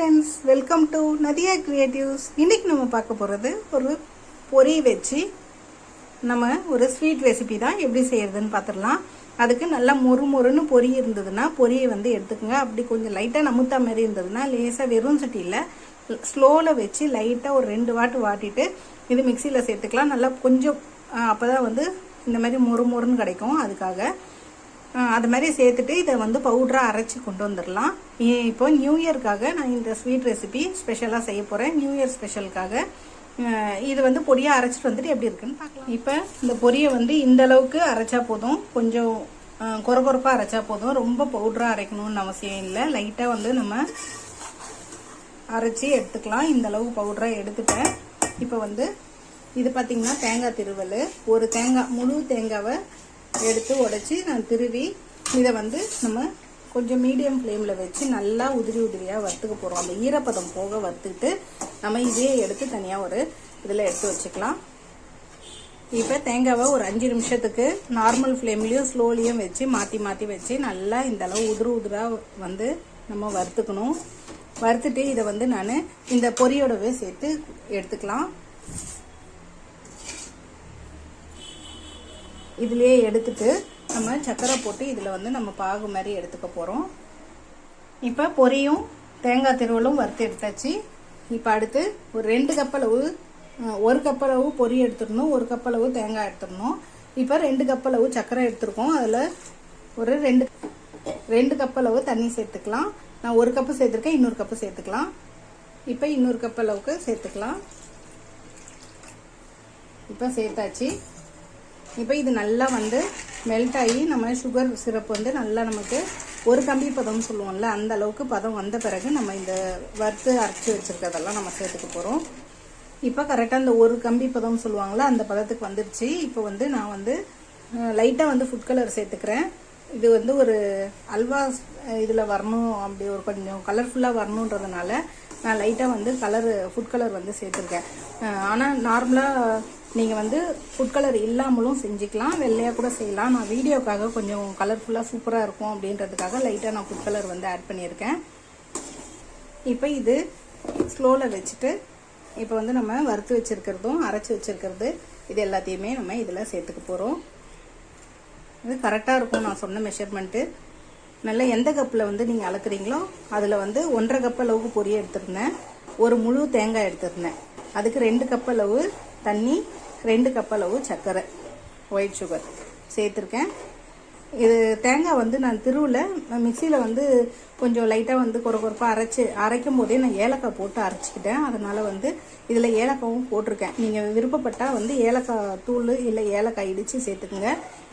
Friends welcome to Nadhiya creatives இன்றைக்கி நம்ம பார்க்க போகிறது ஒரு பொரி வச்சு. நம்ம ஒரு ஸ்வீட் ரெசிபி தான் எப்படி செய்கிறதுன்னு பார்த்துடலாம். அதுக்கு நல்லா மொறு மொறுன்னு பொரி இருந்ததுன்னா பொரியை வந்து எடுத்துக்கோங்க. அப்படி கொஞ்சம் லைட்டாக நமுத்தா மாதிரி இருந்ததுன்னா லேசாக வெறும் சட்டியில் ஸ்லோவில் வச்சு லைட்டாக ஒரு ரெண்டு வாட்டு வாட்டிட்டு இது மிக்சியில் சேர்த்துக்கலாம். நல்லா கொஞ்சம் அப்போ தான் வந்து இந்த மாதிரி மொறு மொறுன்னு கிடைக்கும். அதுக்காக அது மாதிரி சேர்த்துட்டு இதை வந்து பவுடராக அரைச்சி கொண்டு வந்துடலாம் இப்போ நியூ இயர்க்காக நான் இந்த ஸ்வீட் ரெசிபி ஸ்பெஷலாக செய்ய போகிறேன் நியூ இயர் ஸ்பெஷலுக்காக இது வந்து பொடியாக அரைச்சிட்டு வந்துட்டு எப்படி இருக்குன்னு பார்க்கலாம். இப்போ இந்த பொரியை வந்து இந்த அளவுக்கு அரைச்சா போதும். கொஞ்சம் அஹ், கொர கொரப்பாக அரைச்சா போதும். ரொம்ப பவுடராக அரைக்கணும்னு அவசியம் இல்லை. லைட்டாக வந்து நம்ம அரைச்சி எடுத்துக்கலாம். இந்த அளவுக்கு பவுடராக எடுத்துட்டேன். இப்போ வந்து இது பார்த்தீங்கன்னா தேங்காய் திருவல். ஒரு தேங்காய் முழு தேங்காவை எடுத்து உடைச்சி நான் திருவி இதை வந்து நம்ம கொஞ்சம் மீடியம் ஃப்ளேமில் வச்சு நல்லா உதிரி உதிரியாக வறுத்துக்க போகிறோம் அந்த ஈரப்பதம் போக வறுத்துக்கிட்டு நம்ம இதையே எடுத்து தனியாக ஒரு இதில் எடுத்து வச்சுக்கலாம். இப்போ தேங்காவை ஒரு அஞ்சு நிமிஷத்துக்கு நார்மல் ஃப்ளேம்லேயும் ஸ்லோலியும் வச்சு மாற்றி மாற்றி வச்சு நல்லா இந்த அளவு உதிரு உதிராக வந்து நம்ம வறுத்துக்கணும். வறுத்துட்டு இதை வந்து நான் இந்த பொரியோடவே சேர்த்து எடுத்துக்கலாம். இதுலேயே எடுத்துட்டு நம்ம சக்கரை போட்டு இதில் வந்து நம்ம பாகு மாதிரி எடுத்துக்க போகிறோம் இப்போ பொரியும் தேங்காய் திருவலும் வறுத்து எடுத்தாச்சு. இப்போ அடுத்து ஒரு ரெண்டு கப் அளவு ஒரு கப் அளவு பொரி எடுத்துடணும் ஒரு கப் அளவு தேங்காய் எடுத்துடணும். இப்போ ரெண்டு கப் அளவு எடுத்துருக்கோம். அதில் ஒரு ரெண்டு ரெண்டு கப் அளவு தண்ணி சேர்த்துக்கலாம். நான் ஒரு கப்பு சேர்த்துருக்கேன் இன்னொரு கப்பு சேர்த்துக்கலாம். இப்போ இன்னொரு கப் அளவுக்கு சேர்த்துக்கலாம். இப்போ சேர்த்தாச்சு. இப்போ இது நல்லா வந்து மெல்ட் ஆகி நம்ம சுகர் சிரப் வந்து நல்லா நமக்கு ஒரு கம்பி பதம் சொல்லுவோம்ல அந்த அளவுக்கு பதம் வந்த பிறகு நம்ம இந்த வறுத்து அரைச்சி வச்சிருக்கிறதெல்லாம் நம்ம சேர்த்துக்க போகிறோம் இப்போ கரெக்டாக இந்த ஒரு கம்பி பதம் சொல்லுவாங்களா அந்த பதத்துக்கு வந்துருச்சு. இப்போ வந்து நான் வந்து லைட்டாக வந்து ஃபுட் கலர் சேர்த்துக்கிறேன். இது வந்து ஒரு அல்வா இதில் வரணும் அப்படி ஒரு கொஞ்சம் கலர்ஃபுல்லாக வரணுன்றதுனால நான் லைட்டாக வந்து கலர் ஃபுட் கலர் வந்து சேர்த்துருக்கேன். ஆனால் நார்மலாக நீங்கள் வந்து ஃபுட் கலர் இல்லாமலும் செஞ்சுக்கலாம் வெள்ளையாக கூட செய்யலாம். நான் வீடியோக்காக கொஞ்சம் கலர்ஃபுல்லாக சூப்பராக இருக்கும் அப்படின்றதுக்காக லைட்டாக நான் ஃபுட் கலர் வந்து ஆட் பண்ணியிருக்கேன். இப்போ இது ஸ்லோவில் வச்சுட்டு இப்போ வந்து நம்ம வறுத்து வச்சுருக்கிறதும் அரைச்சி வச்சுருக்கிறது இது எல்லாத்தையுமே நம்ம இதில் சேர்த்துக்க போகிறோம் இது கரெக்டாக இருக்கும் நான் சொன்ன மெஷர்மெண்ட்டு நல்லா எந்த கப்பில் வந்து நீங்கள் அளக்குறீங்களோ அதில் வந்து ஒன்றரை கப் அளவுக்கு பொரிய எடுத்திருந்தேன். ஒரு முழு தேங்காய் எடுத்திருந்தேன். அதுக்கு ரெண்டு கப் அளவு தண்ணி ரெண்டு கப் அளவு சர்க்கரை ஒயிட் சுகர் சேர்த்துருக்கேன். இது தேங்காய் வந்து நான் திருவில் மிக்சியில் வந்து கொஞ்சம் லைட்டாக வந்து கொர கொரப்பாக அரைச்சி அரைக்கும் போதே நான் ஏலக்காய் போட்டு அரைச்சிக்கிட்டேன். அதனால் வந்து இதில் ஏலக்காவும் போட்டிருக்கேன். நீங்கள் விருப்பப்பட்டால் வந்து ஏலக்காய் தூள் இல்லை ஏலக்காய் இடித்து சேர்த்துக்குங்க.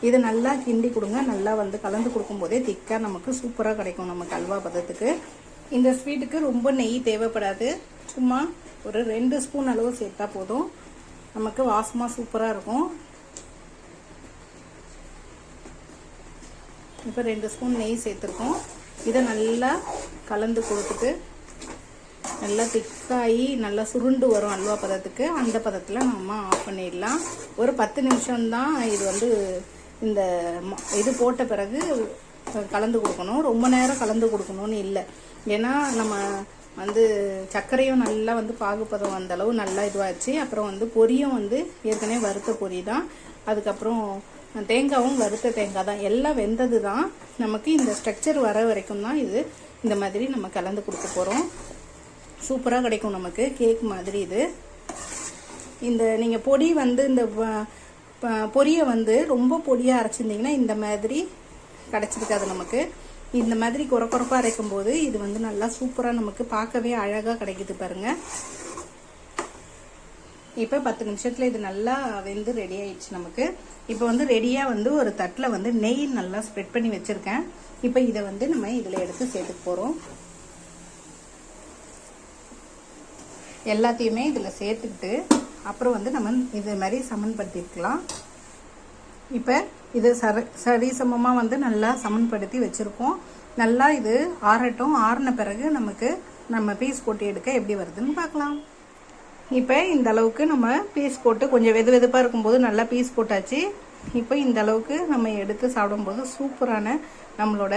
இதை நல்லா கிண்டி கொடுங்க. நல்லா வந்து கலந்து கொடுக்கும்போதே திக்காக நமக்கு சூப்பராக கிடைக்கும் நமக்கு அல்வா பதத்துக்கு. இந்த ஸ்வீட்டுக்கு ரொம்ப நெய் தேவைப்படாது. சும்மா ஒரு ரெண்டு ஸ்பூன் அளவு சேர்த்தா போதும். நமக்கு வாசமாக சூப்பராக இருக்கும். இப்போ ரெண்டு ஸ்பூன் நெய் சேர்த்துருக்கோம். இதை நல்லா கலந்து கொடுத்துட்டு நல்லா திக்காகி நல்லா சுருண்டு வரும் அல்வா பதத்துக்கு. அந்த பதத்தில் நம்ம ஆஃப் பண்ணிடலாம். ஒரு பத்து நிமிஷம்தான் இது வந்து இந்த ம- இது போட்ட பிறகு கலந்து கொடுக்கணும். ரொம்ப நேரம் கலந்து கொடுக்கணும்னு இல்லை. ஏன்னா நம்ம வந்து சர்க்கரையும் நல்லா வந்து பாகுப்பதம் அந்த அளவு நல்லா இதுவாச்சு. அப்புறம் வந்து பொரியும் வந்து ஏற்கனவே வறுத்த பொரி தான். அதுக்கப்புறம் தேங்காவும் வறுத்த தேங்காய் தான். எல்லாம் வெந்தது தான் நமக்கு இந்த ஸ்ட்ரக்சர் வர வரைக்கும் தான் இது இந்த மாதிரி நம்ம கலந்து கொடுக்க போகிறோம் சூப்பராக கிடைக்கும் நமக்கு. கேக் மாதிரி இது. இந்த நீங்கள் பொடி வந்து இந்த பொரியை வந்து ரொம்ப பொடியாக அரைச்சிருந்தீங்கன்னா இந்த மாதிரி கிடச்சிருக்காது நமக்கு. இந்த மாதிரி குறை குறைப்பாக அரைக்கும் போது இது வந்து நல்லா சூப்பராக நமக்கு பார்க்கவே அழகாக கிடைக்குது பாருங்கள் இப்போ பத்து நிமிஷத்தில் இது நல்லா வெந்து ரெடி ஆயிடுச்சு நமக்கு. இப்போ வந்து ரெடியாக வந்து ஒரு தட்டில் வந்து நெய் நல்லா ஸ்ப்ரெட் பண்ணி வச்சுருக்கேன். இப்போ இதை வந்து நம்ம இதில் எடுத்து சேர்த்துக்க போகிறோம் எல்லாத்தையுமே இதில் சேர்த்துக்கிட்டு அப்புறம் வந்து நம்ம இது மாதிரி சமன்படுத்திக்கலாம். இப்போ இது சரி சரிசமமாக வந்து நல்லா சமன்படுத்தி வச்சுருக்கோம். நல்லா இது ஆறட்டும் ஆறின பிறகு நமக்கு நம்ம பீஸ் போட்டு எடுக்க எப்படி வருதுன்னு பார்க்கலாம். இப்போ இந்த அளவுக்கு நம்ம பீஸ் போட்டு கொஞ்சம் வெது வெதுப்பாக இருக்கும்போது நல்லா பீஸ் போட்டாச்சு. இப்போ இந்த அளவுக்கு நம்ம எடுத்து சாப்பிடும்போது சூப்பரான நம்மளோட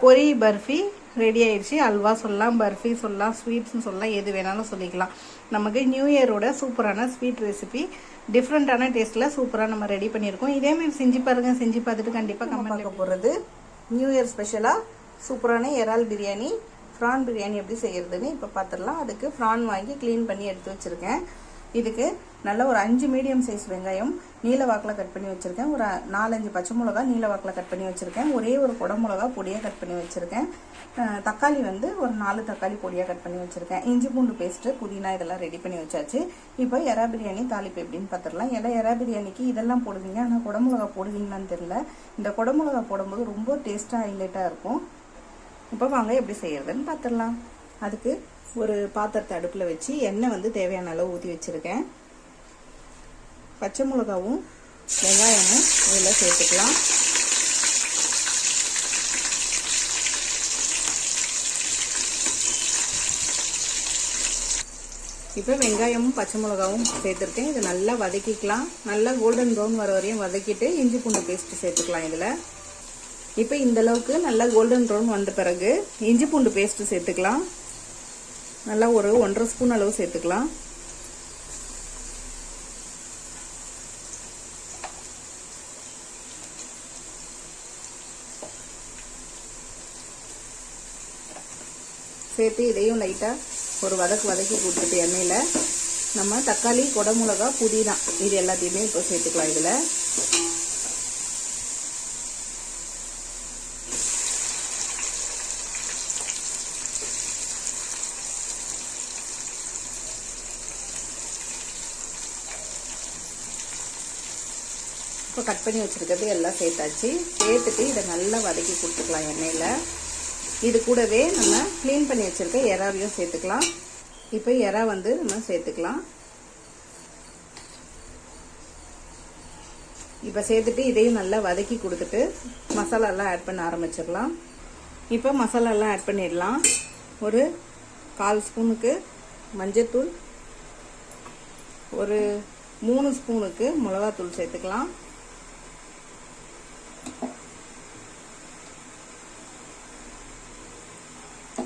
பொரி பர்ஃபி ரெடி ஆயிடுச்சு. அல்வா சொல்லலாம் பர்ஃபி சொல்லலாம் ஸ்வீட்ஸ்னு சொல்லலாம் எது வேணாலும் சொல்லிக்கலாம். நமக்கு நியூ இயரோட சூப்பரான ஸ்வீட் ரெசிபி டிஃப்ரெண்ட்டான டேஸ்ட்டில் சூப்பராக நம்ம ரெடி பண்ணியிருக்கோம். இதேமாதிரி செஞ்சு பாருங்க செஞ்சு பார்த்துட்டு கண்டிப்பாக கமெண்ட் பார்க்க போகிறது நியூ இயர் ஸ்பெஷலாக சூப்பரான இறால் பிரியாணி ஃப்ரான் பிரியாணி எப்படி செய்கிறதுன்னு இப்போ பார்த்துடலாம் அதுக்கு ஃப்ரான் வாங்கி க்ளீன் பண்ணி எடுத்து வச்சுருக்கேன். இதுக்கு நல்ல ஒரு அஞ்சு மீடியம் சைஸ் வெங்காயம் நீல வாக்கில் கட் பண்ணி வச்சுருக்கேன். ஒரு நாலஞ்சு பச்சை மிளகா நீல வாக்கில் கட் பண்ணி வச்சுருக்கேன். ஒரே ஒரு குடமிளகா பொடியாக கட் பண்ணி வச்சுருக்கேன். தக்காளி வந்து ஒரு நாலு தக்காளி பொடியாக கட் பண்ணி வச்சுருக்கேன். இஞ்சி பூண்டு பேஸ்ட்டு புதினா இதெல்லாம் ரெடி பண்ணி வச்சாச்சு. இப்போ எறா பிரியாணி தாளிப்பு எப்படின்னு பார்த்துடலாம் எல்லாம் எறா பிரியாணிக்கு இதெல்லாம் போடுவீங்க. ஆனால் குடமிளகா போடுவீங்களான்னு தெரில இந்த குடமிளகா போடும்போது ரொம்ப டேஸ்ட்டாக ஹைலைட்டாக இருக்கும். இப்போ வாங்க எப்படி செய்யறதுன்னு பார்த்துடலாம் அதுக்கு ஒரு பாத்திரத்தை அடுப்பில் வச்சு எண்ணெய் வந்து தேவையான அளவு ஊற்றி வச்சுருக்கேன். பச்சை மிளகாவும் வெங்காயமும் இதில் சேர்த்துக்கலாம். இப்போ வெங்காயமும் பச்சை மிளகாவும் சேர்த்துருக்கேன். இது நல்லா வதக்கிக்கலாம். நல்லா கோல்டன் ப்ரௌன் வர வரையும் வதக்கிட்டு இஞ்சி பூண்டு பேஸ்ட்டு சேர்த்துக்கலாம் இதில். இப்போ இந்த அளவுக்கு நல்லா கோல்டன் ப்ரௌன் வந்த பிறகு இஞ்சி பூண்டு பேஸ்ட் சேர்த்துக்கலாம். நல்லா ஒரு ஒன்றரை ஸ்பூன் அளவு சேர்த்துக்கலாம். சேர்த்து இதையும் லைட்டாக ஒரு வதக்கு வதக்கி கொடுத்துட்டு எண்ணெயில். நம்ம தக்காளி குடமிளகா புதினா இது எல்லாத்தையுமே இப்போ சேர்த்துக்கலாம் இதில். இப்போ கட் பண்ணி வச்சுருக்கிறது எல்லாம் சேர்த்தாச்சு. சேர்த்துட்டு இதை நல்லா வதக்கி கொடுத்துக்கலாம் எண்ணெயில். இது கூடவே நம்ம க்ளீன் பண்ணி வச்சுருக்க எறாவையும் சேர்த்துக்கலாம். இப்போ எறா வந்து நம்ம சேர்த்துக்கலாம். இப்போ சேர்த்துட்டு இதையும் நல்லா வதக்கி கொடுத்துட்டு மசாலாலாம் ஆட் பண்ண ஆரம்பிச்சிடலாம். இப்போ மசாலாலாம் ஆட் பண்ணிடலாம். ஒரு கால் ஸ்பூனுக்கு மஞ்சத்தூள். ஒரு மூணு ஸ்பூனுக்கு மிளகாத்தூள் சேர்த்துக்கலாம்.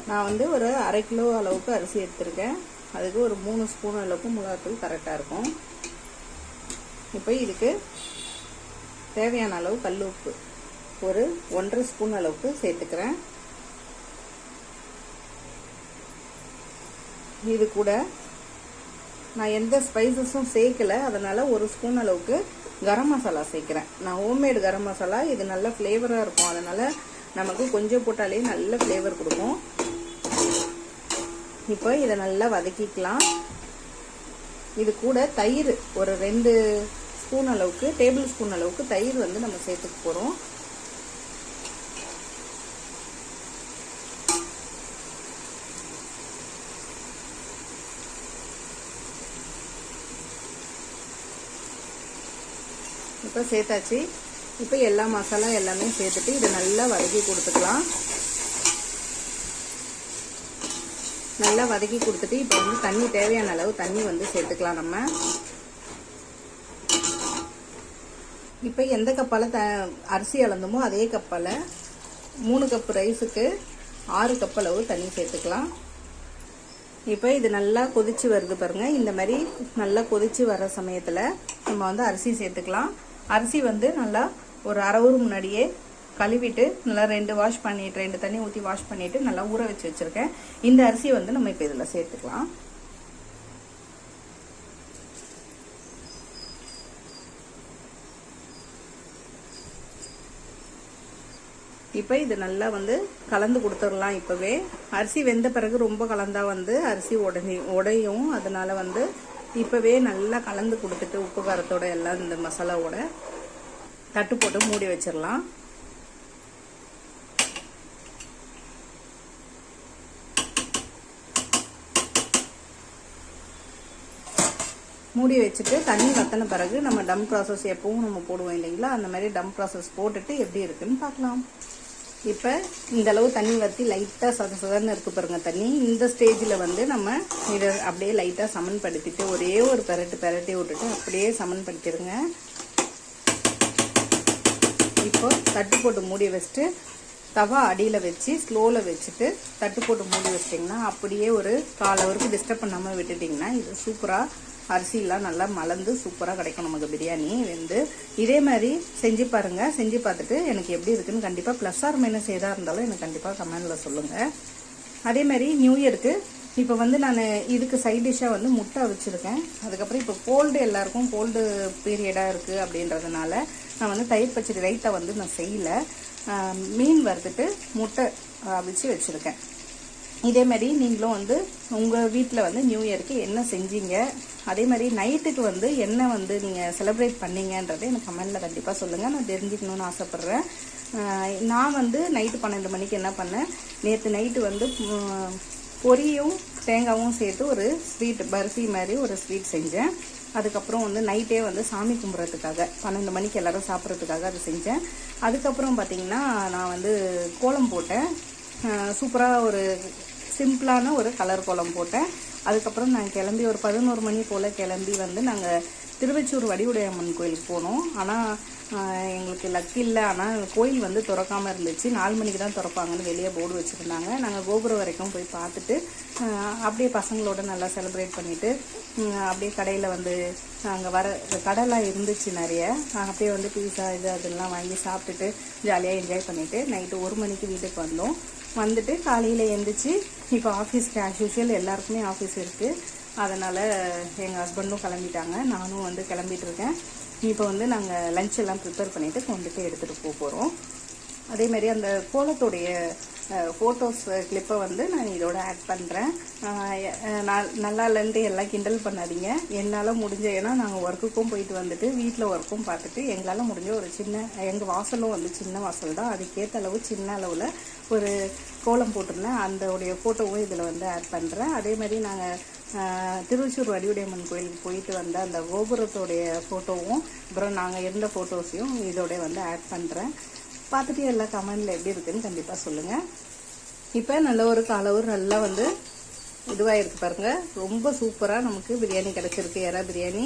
நான் வந்து ஒரு அரை கிலோ அளவுக்கு அரிசி எடுத்திருக்கேன். அதுக்கு ஒரு மூணு ஸ்பூன் அளவுக்கு மிளகாத்தூள் கரெக்டாக இருக்கும். இப்போ இதுக்கு தேவையான அளவு கல் உப்பு. ஒரு ஒன்றரை ஸ்பூன் அளவுக்கு சேர்த்துக்கிறேன். இது கூட நான் எந்த ஸ்பைசஸும் சேர்க்கல. அதனால் ஒரு ஸ்பூன் அளவுக்கு கரம் மசாலா சேர்க்குறேன். நான் ஹோம்மேடு கரம் மசாலா இது நல்ல ஃப்ளேவராக இருக்கும். அதனால் நமக்கு கொஞ்சம் போட்டாலே நல்ல ஃப்ளேவர் கொடுக்கும். இப்போ இதை நல்லா வதக்கிக்கலாம். இது கூட தயிர் ஒரு ரெண்டு ஸ்பூன் அளவுக்கு டேபிள் ஸ்பூன் அளவுக்கு தயிர் வந்து நம்ம சேர்த்துக்க போகிறோம் இப்போ சேர்த்தாச்சு. இப்போ எல்லா மசாலா எல்லாமே சேர்த்துட்டு இதை நல்லா வதக்கி கொடுத்துக்கலாம். நல்லா வதக்கி கொடுத்துட்டு இப்போ வந்து தண்ணி தேவையான அளவு தண்ணி வந்து சேர்த்துக்கலாம் நம்ம. இப்போ எந்த கப்பால் த அரிசி அளந்தோமோ அதே கப்பால் மூணு கப் ரைஸுக்கு ஆறு கப் அளவு தண்ணி சேர்த்துக்கலாம். இப்போ இது நல்லா கொதிச்சு வருது பாருங்கள் இந்த மாதிரி நல்லா கொதிச்சு வர சமயத்தில் நம்ம வந்து அரிசி சேர்த்துக்கலாம். அரிசி வந்து நல்லா ஒரு அரை ஊர் முன்னாடியே கழுவிட்டு நல்லா ரெண்டு வாஷ் பண்ணிட்டு ரெண்டு தண்ணி ஊற்றி வாஷ் பண்ணிட்டு நல்லா ஊற வச்சு வச்சிருக்கேன். இந்த அரிசியை வந்து நம்ம இப்போ இதில் சேர்த்துக்கலாம். இப்போ இது நல்லா வந்து கலந்து கொடுத்துடலாம் இப்போவே. அரிசி வெந்த பிறகு ரொம்ப கலந்தா வந்து அரிசி உடனே உடையும். அதனால வந்து இப்போவே நல்லா கலந்து கொடுத்துட்டு உப்பு காரத்தோட எல்லாம் இந்த மசாலாவோட தட்டு போட்டு மூடி வச்சிடலாம் மூடி வச்சுட்டு தண்ணி வத்தின பிறகு நம்ம டம் ப்ராசஸ் எப்பவும் நம்ம போடுவோம் இல்லைங்களா? அந்த மாதிரி டம் ப்ராசஸ் போட்டுட்டு எப்படி இருக்குன்னு பார்க்கலாம். இப்போ இந்த அளவு தண்ணி வற்றி லைட்டாக சத சதன்னு இருக்குது பாருங்கள் தண்ணி. இந்த ஸ்டேஜில் வந்து நம்ம இதை அப்படியே லைட்டாக சமன்படுத்திட்டு ஒரே ஒரு பெரட்டு பெரட்டி விட்டுட்டு அப்படியே சமன்படுத்திடுங்க. இப்போ தட்டு போட்டு மூடி வச்சுட்டு தவா அடியில் வச்சு ஸ்லோவில் வச்சுட்டு தட்டு போட்டு மூடி வச்சிட்டிங்கன்னா அப்படியே ஒரு கால் அவருக்கு டிஸ்டர்ப் பண்ணாமல் விட்டுட்டிங்கன்னா இது சூப்பராக அரிசிலாம் நல்லா மலர்ந்து சூப்பராக கிடைக்கும் நமக்கு பிரியாணி வெந்து. இதே மாதிரி செஞ்சு பாருங்கள் செஞ்சு பார்த்துட்டு எனக்கு எப்படி இருக்குன்னு கண்டிப்பாக ப்ளஸ் ஆர் மைனஸ் எதாக இருந்தாலும் எனக்கு கண்டிப்பாக கமெண்டில் சொல்லுங்கள் அதே மாதிரி நியூ இயருக்கு இப்போ வந்து நான் இதுக்கு சைட் டிஷ்ஷாக வந்து முட்டை வச்சுருக்கேன் அதுக்கப்புறம் இப்போ கோல்டு எல்லாருக்கும் கோல்டு பீரியடாக இருக்குது அப்படின்றதுனால நான் வந்து தயிர் பச்சடி ரைட்டை வந்து நான் செய்யலை. மீன் வறுத்துட்டு முட்டை அவிச்சு வச்சுருக்கேன். இதே மாதிரி நீங்களும் வந்து உங்கள் வீட்டில் வந்து நியூ இயருக்கு என்ன செஞ்சீங்க? அதே மாதிரி நைட்டுக்கு வந்து என்ன வந்து நீங்கள் செலிப்ரேட் பண்ணீங்கன்றதை எனக்கு கமெண்டில் கண்டிப்பாக சொல்லுங்கள் நான் தெரிஞ்சுக்கணுன்னு ஆசைப்பட்றேன். நான் வந்து நைட்டு பன்னெண்டு மணிக்கு என்ன பண்ணேன்? நேற்று நைட்டு வந்து பொரியும் தேங்காவும் சேர்த்து ஒரு ஸ்வீட் பர்ஃபி மாதிரி ஒரு ஸ்வீட் செஞ்சேன். அதுக்கப்புறம் வந்து நைட்டே வந்து சாமி கும்பிட்றதுக்காக பன்னெண்டு மணிக்கு எல்லாரும் சாப்பிட்றதுக்காக அது செஞ்சேன். அதுக்கப்புறம் பார்த்தீங்கன்னா நான் வந்து கோலம் போட்டேன். சூப்பராக ஒரு சிம்பிளான ஒரு கலர் கோலம் போட்டேன். அதுக்கப்புறம் நாங்கள் கிளம்பி ஒரு பதினோரு மணி போல் கிளம்பி வந்து நாங்கள் திருவச்சூர் வடிவுடையம்மன் கோயிலுக்கு போனோம். ஆனால் எங்களுக்கு லக் இல்லை. ஆனால் கோயில் வந்து திறக்காமல் இருந்துச்சு. நாலு மணிக்கு தான் திறப்பாங்கன்னு வெளியே போர்டு வச்சுருந்தாங்க. நாங்கள் கோபுரம் வரைக்கும் போய் பார்த்துட்டு அப்படியே பசங்களோட நல்லா செலிப்ரேட் பண்ணிவிட்டு அப்படியே கடையில் வந்து அங்கே வர கடைலாம் இருந்துச்சு நிறைய. அப்படியே வந்து பீஸா இது அதெல்லாம் வாங்கி சாப்பிட்டுட்டு ஜாலியாக என்ஜாய் பண்ணிவிட்டு நைட்டு ஒரு மணிக்கு வீட்டுக்கு வந்தோம். வந்துட்டு காலையில் எழுந்திரிச்சு இப்போ ஆஃபீஸ்க்கு ஆஸ் யூஷுவல் எல்லாருக்குமே ஆஃபீஸ் இருக்குது அதனால் எங்கள் ஹஸ்பண்டும் கிளம்பிட்டாங்க. நானும் வந்து கிளம்பிட்டுருக்கேன் இப்போ வந்து நாங்கள் லஞ்ச் எல்லாம் ப்ரிப்பேர் பண்ணிவிட்டு கொண்டு போய் எடுத்துகிட்டு போக போகிறோம் அதேமாரி அந்த கோலத்துடைய ஃபோட்டோஸ் கிளிப்பை வந்து நான் இதோட ஆட் பண்ணுறேன் நல்லா இல்லைன்ட்டு எல்லாம் கிண்டல் பண்ணாதீங்க. என்னால் முடிஞ்ச ஏன்னா நாங்கள் ஒர்க்குக்கும் போயிட்டு வந்துட்டு வீட்டில் ஒர்க்கும் பார்த்துட்டு எங்களால் முடிஞ்ச ஒரு சின்ன எங்கள் வாசலும் வந்து சின்ன வாசல் தான். அதுக்கேற்ற அளவு சின்ன அளவில் ஒரு கோலம் போட்டிருந்தேன். அதோடைய ஃபோட்டோவும் இதில் வந்து ஆட் பண்ணுறேன் அதே மாதிரி நாங்கள் திருச்சூர் வடிவுடையம்மன் கோயிலுக்கு போயிட்டு வந்த அந்த கோபுரத்தோடைய ஃபோட்டோவும் அப்புறம் நாங்கள் இருந்த ஃபோட்டோஸையும் இதோடய வந்து ஆட் பண்ணுறேன் பார்த்துட்டு எல்லா கமெண்டில் எப்படி இருக்குதுன்னு கண்டிப்பாக சொல்லுங்கள் இப்போ நல்ல ஒரு காலவர் நல்லா வந்து இதுவாகிருக்கு பாருங்க. ரொம்ப சூப்பராக நமக்கு பிரியாணி கிடச்சிருக்கு எறா பிரியாணி.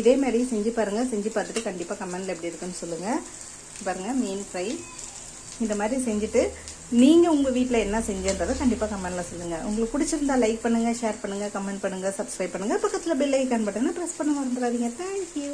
இதே மாதிரி செஞ்சு பாருங்கள் செஞ்சு பார்த்துட்டு கண்டிப்பாக கமெண்டில் எப்படி இருக்குன்னு சொல்லுங்கள் பாருங்கள் மீன் ஃப்ரை இந்த மாதிரி செஞ்சுட்டு நீங்கள் உங்கள் வீட்டில் என்ன செஞ்சன்றதை கண்டிப்பாக கமெண்ட்டில் சொல்லுங்கள் உங்களுக்கு பிடிச்சிருந்தா லைக் பண்ணுங்கள் ஷேர் பண்ணுங்கள் கமெண்ட் பண்ணுங்கள் சப்ஸ்கிரைப் பண்ணுங்கள் பக்கத்தில் பெல் ஐக்கான் பட்டனை ப்ரெஸ் பண்ண மறந்துடாதீங்க. தேங்க்யூ